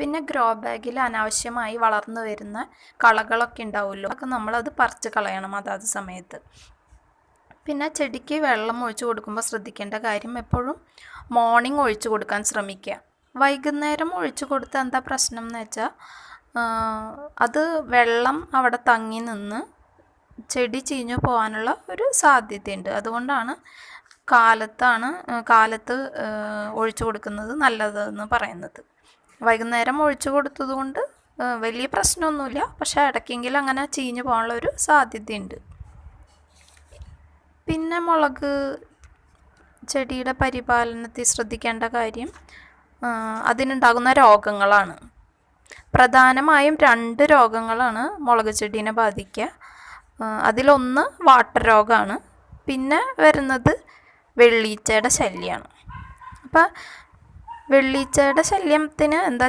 പിന്നെ ഗ്രോ ബാഗിൽ അനാവശ്യമായി വളർന്നു വരുന്ന കളകളൊക്കെ ഉണ്ടാവുമല്ലോ. അതൊക്കെ നമ്മളത് പറിച്ച് കളയണം അതാത് സമയത്ത്. പിന്നെ ചെടിക്ക് വെള്ളം ഒഴിച്ചു കൊടുക്കുമ്പോൾ ശ്രദ്ധിക്കേണ്ട കാര്യം എപ്പോഴും മോർണിംഗ് ഒഴിച്ചു കൊടുക്കാൻ ശ്രമിക്കുക. വൈകുന്നേരം ഒഴിച്ചു കൊടുത്താൽ എന്താ പ്രശ്നം എന്ന് വെച്ചാൽ അത് വെള്ളം അവിടെ തങ്ങി നിന്ന് ചെടി ചീഞ്ഞു പോകാനുള്ള ഒരു സാധ്യതയുണ്ട്. അതുകൊണ്ടാണ് കാലത്താണ് കാലത്ത് ഒഴിച്ചു കൊടുക്കുന്നത് നല്ലതെന്ന് പറയുന്നത്. വൈകുന്നേരം ഒഴിച്ചു കൊടുത്തത് കൊണ്ട് വലിയ പ്രശ്നമൊന്നുമില്ല. പക്ഷേ ഇടയ്ക്കെങ്കിലും അങ്ങനെ ചീഞ്ഞു പോകാനുള്ള ഒരു സാധ്യതയുണ്ട്. പിന്നെ മുളക് ചെടിയുടെ പരിപാലനത്തിൽ ശ്രദ്ധിക്കേണ്ട കാര്യം അതിനുണ്ടാകുന്ന രോഗങ്ങളാണ്. പ്രധാനമായും രണ്ട് രോഗങ്ങളാണ് മുളക് ചെടീനെ ബാധിക്കുക. അതിലൊന്ന് വാട്ടർ രോഗമാണ്. പിന്നെ വരുന്നത് വെള്ളീച്ചയുടെ ശല്യമാണ്. അപ്പം വെള്ളീച്ചയുടെ ശല്യത്തിന് എന്താ